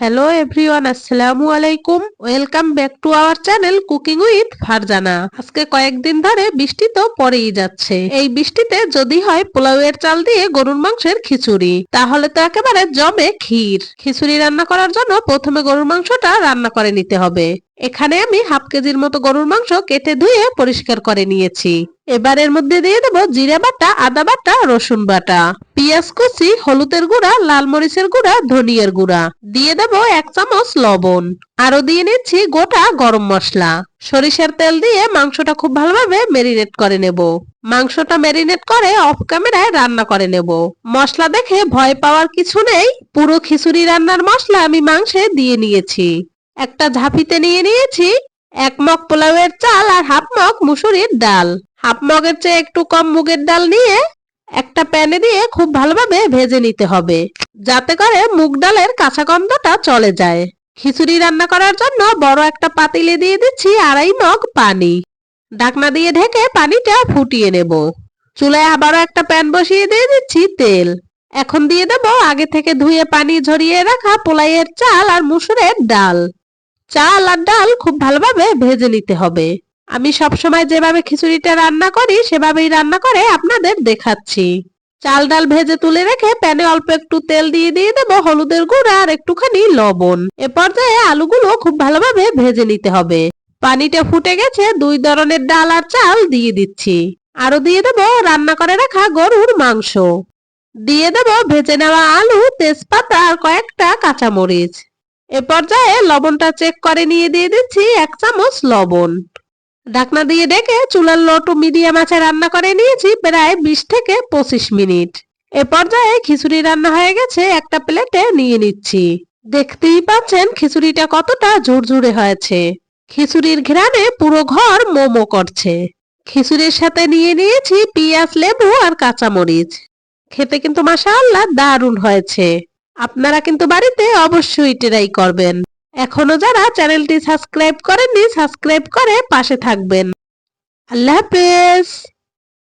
Hello everyone আসসালামু আলাইকুম welcome back to our channel cooking with Farzana আজকে কয়েকদিন ধরে বৃষ্টি তো পড়েই যাচ্ছে। এই বৃষ্টিতে যদি হয় পোলাওয়ের চাল দিয়ে গরুর মাংসের খিচুড়ি, তাহলে তো একেবারে জমে ক্ষীর। খিচুড়ি রান্না করার জন্য প্রথমে গরুর মাংসটা রান্না করে নিতে হবে। এখানে আমি হাফ কেজির মতো গরুর মাংস কেটে ধুয়ে পরিষ্কার করে নিয়েছি। এবার এর মধ্যে দিয়ে দেবো জিরে বাটা, আদা বাটা, রসুন বাটা। পেঁয়াজ কুচি, হলুদের গুঁড়া, লাল মরিচের গুঁড়া, ধনিয়ার গুঁড়া। দিয়ে দেবো এক চামচ লবণ। আরও দিয়ে নিচ্ছি গোটা গরম মশলা। সরিষার তেল দিয়ে মাংসটা খুব ভালোভাবে মেরিনেট করে নেব। মাংসটা মেরিনেট করে অফ ক্যামেরায় রান্না করে নেব। মশলা দেখে ভয় পাওয়ার কিছু নেই। পুরো খিচুড়ি রান্নার মশলা আমি মাংসে দিয়ে নিয়েছি। একটা ঝাঁপিতে নিয়ে নিয়েছি এক মগ পোলাওয়ের চাল আর হাফ মগ মুসুরির ডাল। হাফ মগের চেয়ে একটু কম মুগের ডাল নিয়ে একটা প্যানে দিয়ে খুব ভালোভাবে ভেজে নিতে হবে, যাতে করে মুগ ডালের কাঁচা গন্ধটা চলে যায়। খিচুড়ি রান্না করার জন্য বড় একটা পাতিলে দিয়ে দিচ্ছি আড়াই মগ পানি। ঢাকনা দিয়ে ঢেকে পানিটা ফুটিয়ে নেব। চুলায় আবারও একটা প্যান বসিয়ে দিয়ে দিচ্ছি তেল। এখন দিয়ে দেব আগে থেকে ধুয়ে পানি ঝরিয়ে রাখা পোলাইয়ের চাল আর মুসুরের ডাল। চাল আর ডাল খুব ভালোভাবে ভেজে নিতে হবে। আমি সবসময় যেভাবে খিচুড়িটা রান্না করি, সেভাবেই রান্না করে আপনাদের দেখাচ্ছি। চাল ডাল ভেজে তুলে রেখে প্যানে অল্প একটু তেল দিয়ে দিয়ে দেবো, হলুদের গুঁড়া আর একটুখানি লবণ। এ পর্যায়ে আলুগুলো খুব ভালোভাবে ভেজে নিতে হবে। পানিটা ফুটে গেছে, দুই ধরনের ডাল আর চাল দিয়ে দিচ্ছি। আরও দিয়ে দেবো রান্না করে রাখা গরুর মাংস। দিয়ে দেবো ভেজে নেওয়া আলু, তেজপাতা আর কয়েকটা কাঁচামরিচ। এ পর্যায়ে লবণটা চেক করে নিয়ে দিয়ে দিচ্ছি এক চামচ লবণ। ঢাকনা দিয়ে ডেকে চুলার লটু মিডিয়াম আছে রান্না করে নিয়েছি প্রায় বিশ থেকে পঁচিশ মিনিট। এ পর্যায়ে খিচুড়ি রান্না হয়ে গেছে, একটা প্লেটে নিয়ে নিচ্ছি। দেখতেই পাচ্ছেন খিচুড়িটা কতটা ঝুরঝুরে হয়েছে। খিচুড়ির ঘ্রাণে পুরো ঘর মোমো করছে। খিচুড়ির সাথে নিয়ে নিয়েছি পেঁয়াজ, লেবু আর কাঁচামরিচ। খেতে কিন্তু মাশাআল্লাহ দারুণ হয়েছে। আপনারা কিন্তু বাড়িতে অবশ্যই ট্রাই করবেন। এখনও যারা চ্যানেলটি সাবস্ক্রাইব করেননি, সাবস্ক্রাইব করে পাশে থাকবেন। আল্লাহ হাফেজ।